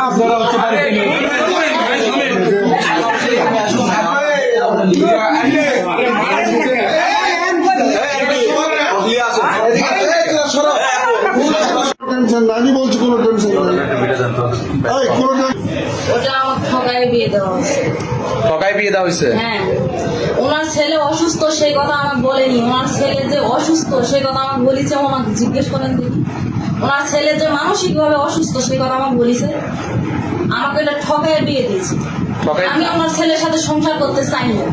আপনারা না আমি বলছি কোনো টেনশন নাই ঠকাই বিয়ে দেওয়া হয়েছে। হ্যাঁ। ওনার ছেলে অসুস্থ সেই কথা আমাকে বলেনি। ওনার ছেলে যে অসুস্থ সেই কথা আমাকে বলেছে আমাকে জিজ্ঞেস করেন দেখি। ওনার ছেলে যে মানসিকভাবে অসুস্থ সেই কথা আমাকে বলিছে। আমাকে এটা ঠকায় বিয়ে দিয়েছে। আমি আমার ছেলের সাথে সংসার করতে চাই না।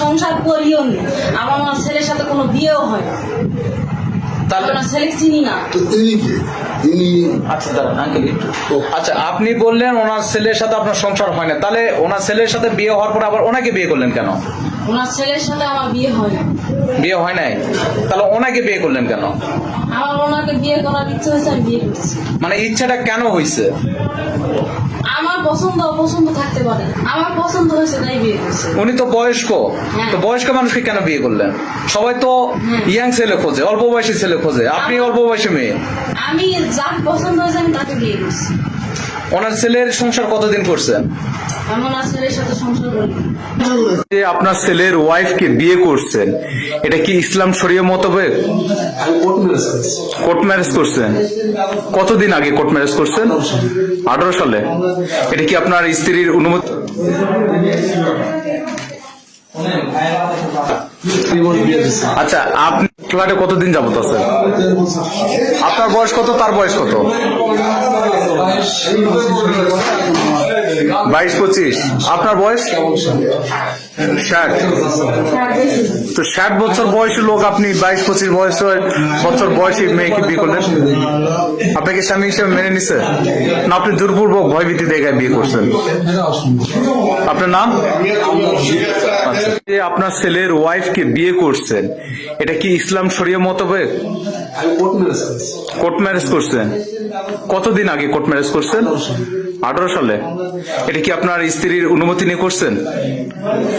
সংসার করিও নি। আমার আমার ছেলের সাথে কোনো বিয়েও হয় না। আচ্ছা আচ্ছা আপনি বললেন ওনার ছেলের সাথে আপনার সংসার হয় না। তাহলে ওনার ছেলের সাথে বিয়ে হওয়ার পর আবার ওনাকে বিয়ে করলেন কেন? ওনার ছেলের সাথে আমার বিয়ে হয় না। বিয়ে হয় নাই? তাহলে ওনাকে বিয়ে করলেন কেন? আমার ওনাকে বিয়ে করার ইচ্ছা হয়েছে আমি বিয়ে করছি। মানে ইচ্ছাটা কেন হয়েছে আমার পছন্দ অপছন্দ থাকতে পারে। আমার পছন্দ হয়েছে তাই বিয়ে করছে। উনি তো বয়স্ক। হ্যাঁ। তো বয়স্ক মানুষকে কেন বিয়ে করলেন? সবাই তো হ্যাঁ। ইয়াং ছেলে খোঁজে অল্প বয়সী ছেলে খোঁজে। আপনি অল্প বয়সী মেয়ে। আমি যার পছন্দ হয়েছে আমি তাকে বিয়ে করছি। ওনার ছেলের সংসার কতদিন করছেন যে আপনার ছেলের ওয়াইফকে বিয়ে করছেন এটা কি ইসলাম শরীয় মোতাবেক? কোর্ট ম্যারেজ করছেন? কতদিন আগে কোর্ট ম্যারেজ করছেন? আঠারো সালে। এটা কি আপনার স্ত্রীর অনুমতি? আচ্ছা আপনি ফ্ল্যাটে কতদিন যাবত আছেন? আপনার বয়স কত তার বয়স কত? বাইশ পঁচিশ। আপনার বয়স? ষাট। তো ষাট বছর বয়সী লোক আপনি বাইশ পঁচিশ বয়স বছর বয়সী মেয়েকে বিয়ে করলেন। আপনাকে স্বামী হিসেবে মেনে নিছে? না, আপনি দুর্পূর্বক ভয়ভীতি দেখে বিয়ে করছেন? আপনার নাম? আচ্ছা। আপনার ছেলের ওয়াইফকে বিয়ে করছেন, এটা কি ইসলাম শরীয় মোতাবেক কোর্ট ম্যারেজ করছেন। কতদিন আগে কোর্ট ম্যারেজ করছেন? আঠারো সালে। এটা কি আপনার স্ত্রীর অনুমতি নিয়ে করছেন?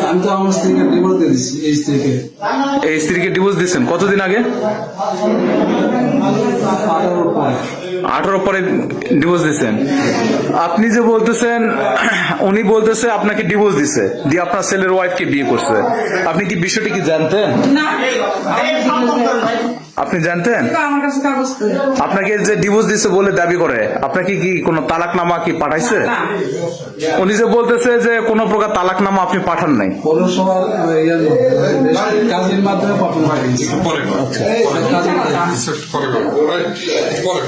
আমি তো আমার স্ত্রীকে ডিভোর্স দিয়েছি এই স্ত্রীকে। এই স্ত্রীকে ডিভোর্স কতদিন আগে? আঠারো পরে ডিভোর্স দিচ্ছেন আপনি যে বলতেছেন উনি বলতেছে আপনাকে ডিভোর্স দিছে দিয়ে আপনার ছেলের ওয়াইফকে বিয়ে করছে। আপনি কি বিষয়টি কি জানতেন? আপনি জানতেন? আমার কাছে কাগজ করে আপনাকে যে ডিভোর্স দিছে বলে দাবি করে আপনাকে কি কোনো তালাকনামা কি পাঠাইছে? উনি যে বলতেছে যে কোনো প্রকার তালাকনামা আপনি পাঠান নাই। পৌরসভার কাজের মাধ্যমে পাঠানো হয় পরে আচ্ছা পরে পরে পরে